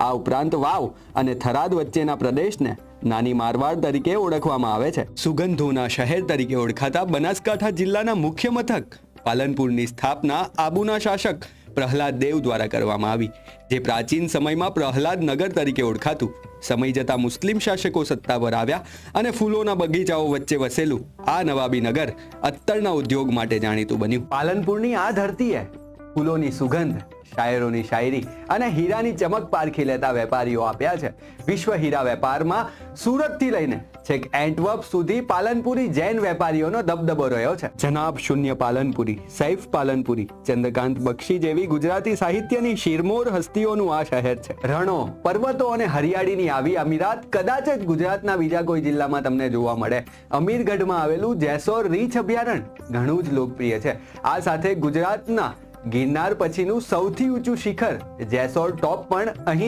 આ ઉપરાંત વાવ અને થરાદ વચ્ચેના પ્રદેશને નાની મારવાડ તરીકે ઓળખવામાં આવે છે. સુગંધોના શહેર તરીકે ઓળખાતા બનાસકાંઠા જિલ્લાના મુખ્ય મથક પાલનપુરની સ્થાપના આબુના શાસક પ્રહલાદ દેવ દ્વારા કરવામાં આવી, જે પ્રાચીન સમયમાં પ્રહલાદ નગર તરીકે ઓળખાતું. સમય જતા મુસ્લિમ શાસકો સત્તા પર આવ્યા અને ફૂલોના બગીચાઓ વચ્ચે વસેલું આ નવાબી નગર અત્તરના ઉદ્યોગ માટે જાણીતું બન્યું. પાલનપુરની આ ધરતીએ ફૂલોની સુગંધ, શાયરોની શાયરી અને હીરાની ચમક પારખી લેતા વેપારીઓ આપ્યા છે. વિશ્વ હીરા વેપારમાં સુરતથી લઈને છેક એન્ટવર્પ સુધી પાલનપુરી જૈન વેપારીઓનો દબદબો રહ્યો છે. જનાબ શૂન્ય પાલનપુરી, સૈફ પાલનપુરી, ચંદ્રકાંત બક્ષી જેવી ગુજરાતી સાહિત્યની શિરમોર હસ્તીઓનું આ શહેર છે. રણો, પર્વતો અને હરિયાળીની આવી અમીરાત કદાચ જ ગુજરાતના બીજા કોઈ જિલ્લામાં તમને જોવા મળે. અમીરગઢમાં આવેલું જેસોર રીંછ અભયારણ્ય ઘણું જ લોકપ્રિય છે. આ સાથે ગુજરાતના ગિરનાર પછીનું સૌથી ઊંચું શિખર જેસોર ટોપ પણ અહીં